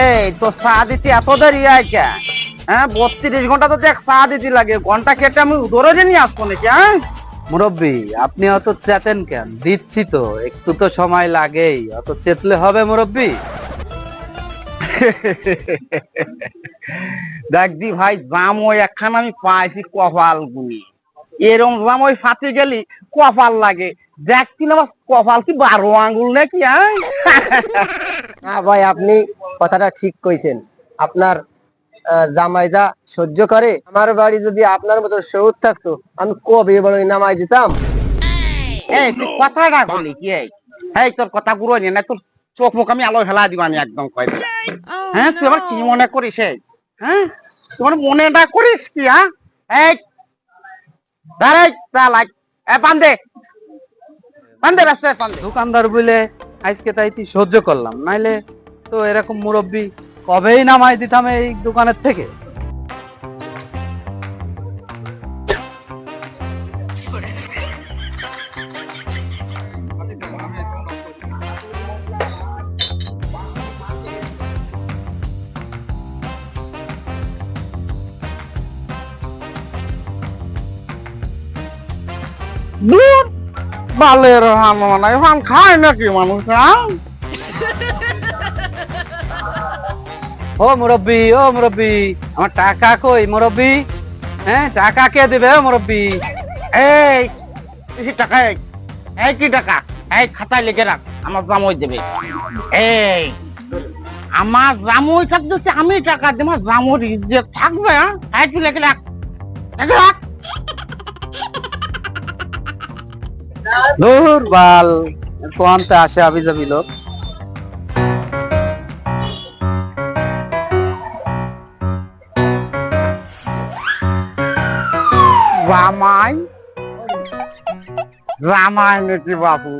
এই তো চা দিতে এত দেরি হয় কে? হ্যাঁ বত্রিশ ঘণ্টা তো দেখ চা দিতে লাগে। ঘণ্টা কেটে আমি আসব নাকি হ্যাঁ? মুরব্বী, আপনি অত চেতেন কেন? দিচ্ছি তো, একটু তো সময় লাগেই। অত চেতলে হবে মুরব্বী? দেখ দি ভাই, জাম ওই একখান আমি পাইছি কপাল গুনি এরম জাম ওই ফাতে গেলি কপাল লাগে। দেখ কি না কপাল কি বারো আঙ্গুল নাকি হ্যাঁ ভাই আপনি কথাটা ঠিক কইছেন। আপনার সহ্য করে আমার বাড়ি যদি আপনার মতো সৌদ থাকতো আমি কবে বড় নামাই দিতাম? এই তুই কথাটা বলি কি এই? তোর কথা নিয়ে না তোর চোখ মুখ আমি আলো ফেলা দিব আমি একদম কয় দিলাম। হ্যাঁ তুই আমার কি মনে করিস এই? হ্যাঁ? তুই আমার মনেটা করিস কি হ্যাঁ? এই দাঁড়াই চালাই এ পান্দে পান্দে পান্দে দোকানদার বলে আজকে তাই তুই সহ্য করলাম। নাইলে তো এরকম মুরব্বী কবেই নামাই দিতাম এই দোকানের থেকে? দূর বালের হাম মানে খায় নাকি মানুষ হ্যাঁ? ও মুরব্বী ও মুরব্বী, আমার টাকা কই মুরব্বী? হ্যাঁ টাকা কে দেবে মুরব্বী? এই টাকা, এই? কি টাকা? এই খাতায় লিখে রাখ, আমার জামই দেবে। এই, আমার জামুই থাকতে হচ্ছে আমি টাকা দেবো জামুর ইজ্জত থাকবে হ্যাঁ? লিখে রাখ লিখে রাখ। বাল কোয়ান্তে আসে আবি যাবি লোক। জামাই জামাই নাকি বাবু।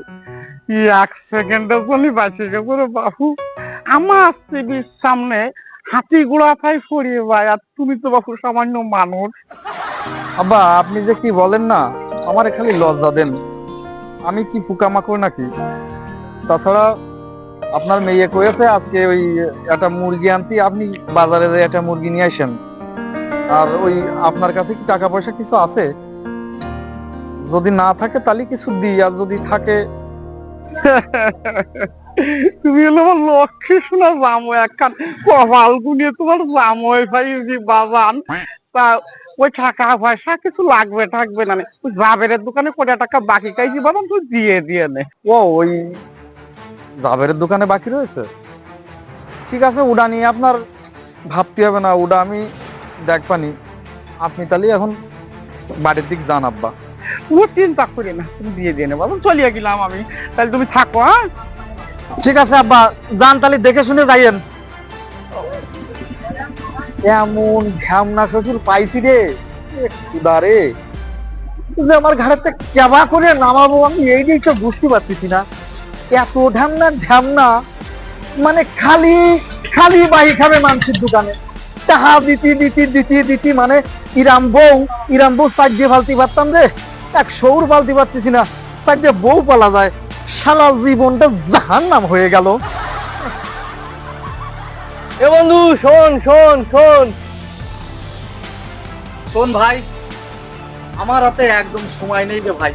এক সেকেন্ডের জন্য বাঁচে যাব রে বাবু। আমার সিবির সামনে হাতি গুড়া ফাই ফড়িয়ে ভাই আর তুমি তো বাবু সামান্য মানুষ। আব্বা আপনি যে কি বলেন না আমার খালি লজ্জা দেন। আমি কি পোকামাকড় নাকি? তাছাড়া আপনার মেয়ে কয়েছে আজকে ওই একটা মুরগি আনতে, আপনি বাজারে যে একটা মুরগি নিয়ে আসেন। আর ওই আপনার কাছে কি টাকা পয়সা কিছু আছে? যদি না থাকে তাহলে কিছু দিই, আর যদি থাকে তুমি হলো আমার লক্ষ্মী শোনা জামো একখান কপাল গুনিয়ে তোমার জামোই ভাই যে বাজান তা ওই টাকা পয়সা কিছু লাগবে, থাকবে না। জাবেরের দোকানে কোটি টাকা বাকি খাইছি বাবা তুই দিয়ে দিয়ে নে। ও, ওই জাবেরের দোকানে বাকি রয়েছে? ঠিক আছে ওটা নিয়ে আপনার ভাবতে হবে না ওটা আমি দেখবানি আপনি তাহলে এখন বাড়ির দিক যান আব্বা। ও চিন্তা করি না, তুমি দিয়ে দিয়ে নে বাবা চলিয়ে গেলাম আমি। তাহলে তুমি থাকো হ্যাঁ? ঠিক আছে, আব্বা, যান তাহলে দেখে শুনে যাইয়েন। এমন ঘ্যামনা শ্বশুর পাইছি রে। খুদা যে আমার ঘাড়েতে কেবা করে নামাবো আমি এই এইটাই তো বুঝতে পারতেছি না। এত ঢ্যামনা ঢ্যামনা মানে খালি খালি বাহি খাবে মানসির দোকানে। তাহা দিতি দিতি দিতি দিতি মানে ইরাম বউ ইরাম বউ সাজ্যে ফালতি পারতাম রে। এক সৌর ফালতি পারতেছি না। সাজ্যে বউ পালা যায়। সারা জীবনটা জাহান্নাম হয়ে গেল। এ বন্ধু শোন শোন শোন। শোন ভাই আমার হাতে একদম সময় নেই রে ভাই।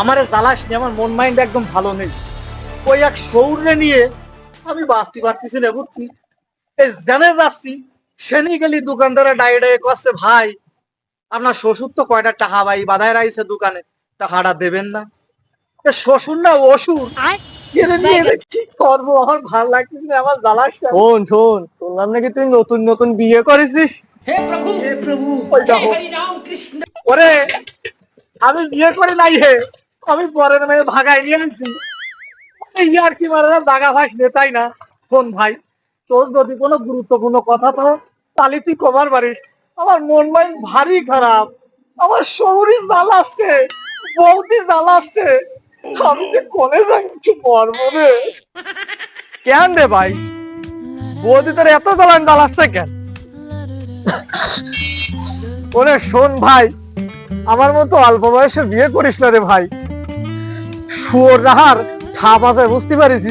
আমারে জ্বালাস নি আমার মন মাইন্ড একদম ভালো নেই। ওই এক সৌরে নিয়ে আমি বাঁচতে পারতেছি না বুঝছি? এই জেনে যাচ্ছি সেনি গেলি দোকানদারে ডায়ে ডায়ে করছে ভাই আপনার শ্বশুর তো কয়টা টাকা ভাই বাধায় রাইছে দোকানে টাকাটা দেবেন না। এ শ্বশুর না অসুর। এরে নিয়ে কি করব? আমার ভালো লাগতেছে না, আমার জ্বালাস না। শোন শোন শুনলাম নাকি তুই নতুন নতুন বিয়ে করেছিস? ওই দেখো। ওরে আমি বিয়ে করে নাই হে। আমি পরের মেয়ে ভাগাই নিয়ে আনছি। এই আর কি মারে দাগা ভাই নেতাই না? শোন ভাই তোর যদি কোনো গুরুত্বপূর্ণ কথা তো তাহলে তুই কবার পারিস আমার মন মাইন ভারী খারাপ। আমার শরীর জ্বালাচ্ছে বৌদি জ্বালাচ্ছে। যে কোনে একটু রে। কেন রে ভাই? বৌদি তোর এত কেন? ওরে শোন ভাই, আমার মতো অল্প বয়সে বিয়ে করিস না রে ভাই। শুয়োর রাহার ঠাপ আছে বুঝতে পারিস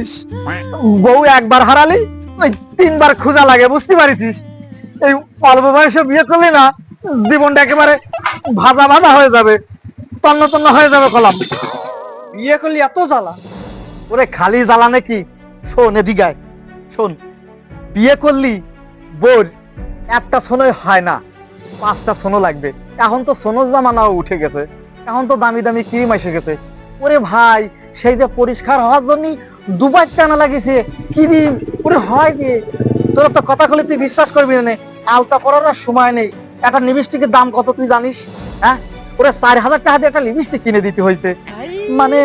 বউ একবার হারালি, ওই তিনবার খোঁজা লাগে, বুঝতে পারিস এই অল্প বয়সে বিয়ে করলি না, জীবনটা একেবারে ভাজা ভাজা হয়ে যাবে, তন্ন তন্ন হয়ে যাবে কলাম। বিয়ে করলি এত জ্বালা। ওরে খালি জ্বালা নাকি? শোন এদিকায় শোন, বিয়ে করলি বোর একটা সোনোই হয় না, পাঁচটা সোনো লাগবে। এখন তো সোনোর জামানাও উঠে গেছে। এখন তো দামি দামি ক্রিম এসে গেছে। ওরে ভাই, সেই যে পরিষ্কার হওয়ার জন্য দুবার টানা লাগিয়েছে ক্রিম। ওরে হয় যে, তোরা তো কথা বলে তুই বিশ্বাস করবি না আলতা পরার সময় নেই। একটা লিপস্টিকের দাম কত তুই জানিস? হ্যাঁ? ওরে চার হাজার টাকা দিয়ে একটা লিপস্টিক কিনে দিতে হয়েছে। মানে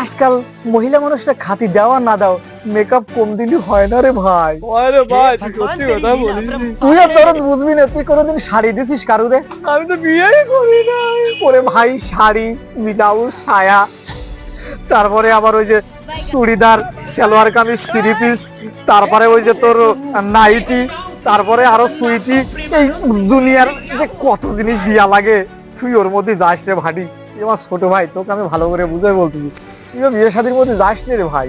আজকাল মহিলা মানুষরা খাতি দেওয়া না দাও মেকআপ কম দিনই হয় না রে ভাই। আরে ভাই তুই সত্যি কথা বলিস। তুই আর তোর বুঝবি না তুই কোনোদিন শাড়ি দিছিস কারুরে? আমি তো বিয়েই করি নাই ওরে ভাই শাড়ি ব্লাউজ সায়া তারপরে আবার ওই যে চুড়িদার সালোয়ার কামিজ থ্রি পিস তারপরে ওই যে তোর নাইটি তারপরে আরও সুইটি এই জুনিয়র যে কত জিনিস দিয়া লাগে তুই ওর মধ্যে যাস রে ভাটি তুই আমার ছোট ভাই তোকে আমি ভালো করে বুঝাই বলতেছি তুইও বিয়ে শাদির মধ্যে যাস রে রে ভাই।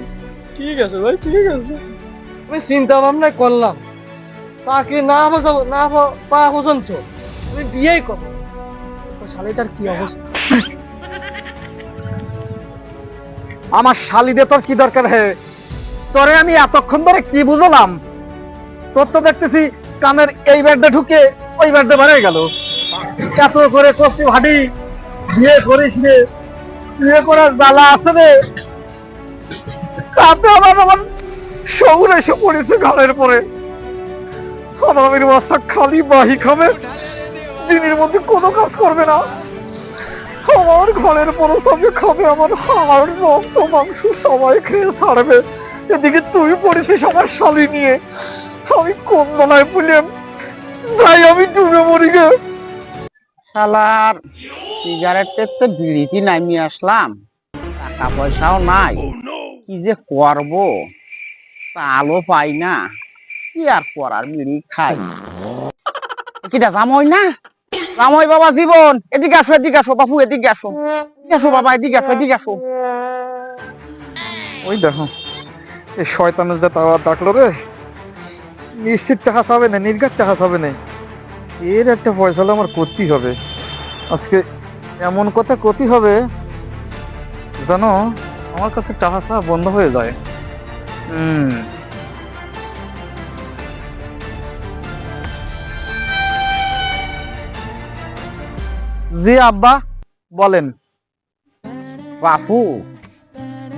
ঠিক আছে ভাই ঠিক আছে। আমি চিন্তা ভাবনা করলাম চাকরি না পাওয়া না পাওয়া- পর্যন্ত তুমি বিয়েই করো শালিটার কি অবস্থা? আমার শালিদের তোর কি দরকার হে? তোরে আমি এতক্ষণ ধরে কি বুঝলাম? তোর তো দেখতেছি কানের এই ব্যাগটা ঢুকে ওই ব্যাগটা বেড়ে গেল। এত করে করছি ভাটি। বিয়ে করিস রে বিয়ে করার জ্বালা আছে রে তাতে আমার আমার শহুর এসে পড়েছে ঘরের পরে। আমার বাচ্চা খালি বাহি খাবে। দিনের মধ্যে কোনো কাজ করবে না। আমার ঘরের পরে সঙ্গে খাবে, আমার হাড়, রক্ত, মাংস সবাই খেয়ে ছাড়বে। এদিকে তুই পড়েছিস আমার শালি নিয়ে। আমি কোন জলায় বললাম যাই আমি ডুবে মরি গে। শালার সিগারেটের তো বিড়িটি নামিয়ে আসলাম। টাকা পয়সাও নাই কি যে করব? তালও পাই না। কি আর করার বিড়ি খাই। কিটা জামই না? জামই বাবা জীবন। এদিকে আসো এদিকে আসো বাপু এদিকে আসো। এদিকে আসো বাবা এদিকে আসো এদিকে আসো। ওই দেখো এই শয়তানের যা তাওয়া ডাকলো রে নিশ্চিত টাকা চাবে না নির্ঘাত টাকা চাবে না। এর একটা পয়সালে আমার করতেই হবে। আজকে এমন কথা করতে হবে জানো আমার কাছে টাকা ছাড়া বন্ধ হয়ে যায়। হুম। জি আব্বা, বলেন। বাপু,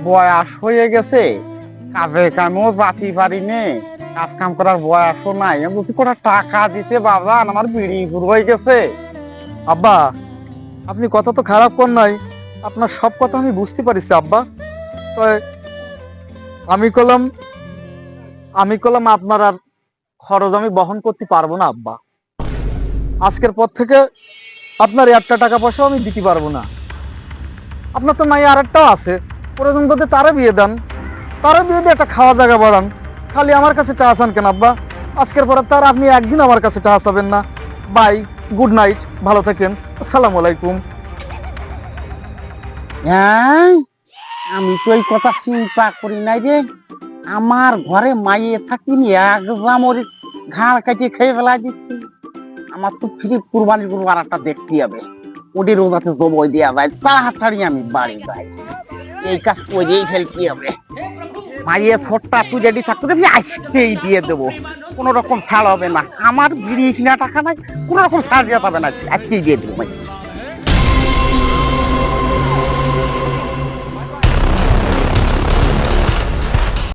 বয়স হয়ে গেছে। কাজে কামেও বাতি পারি নে। কাজ কাম করার বয়সও নাই। আমি বলছি কোটা টাকা দিতে বাবা আমার বিড়ি হয়ে গেছে। আব্বা, আপনি কথা তো খারাপ কর নাই। আপনার সব কথা আমি বুঝতে পারিছি, আব্বা। তো আমি কলাম আমি কলাম আপনার আর খরচ আমি বহন করতে পারব না, আব্বা। আজকের পর থেকে আপনার একটা টাকা পয়সাও আমি দিতে পারব না। আপনার তো নাই আর একটাও আছে। প্রয়োজন বোধে তারা বিয়ে দেন। তারা বিয়ে দিয়ে একটা খাওয়া জায়গা বাড়ান খালি আমার কাছে টাকা চান কেন আব্বা? আজকের পরে তার আপনি একদিন আমার কাছে টাকা চাবেন না। বাই, গুড নাইট, ভালো থাকেন, আসসালামু আলাইকুম। হ্যাঁ আমি তো এই কথা চিন্তা করি নাই রে। আমার ঘরে মাইয়ে থাকিনি একদম ওর ঘাড় কাটিয়ে খেয়ে ফেলা দিচ্ছি। আমার তো ফিরে কুরবানি গরু একটা দেখতে হবে। ওদের রোজাতে জবই দেওয়া যায়, তাড়াতাড়ি আমি বাড়ি যাই। এই কাজ করেই ফেলতে হবে। মাইয়ে ছোট্টা তুই থাকতে আজকেই দিয়ে দেবো। কোনো রকম ছাড় হবে না। আমার বিড়ি কিনা টাকা নাই, কোনো রকম ছাড় দেওয়া হবে না। আজকেই দিয়ে দেবো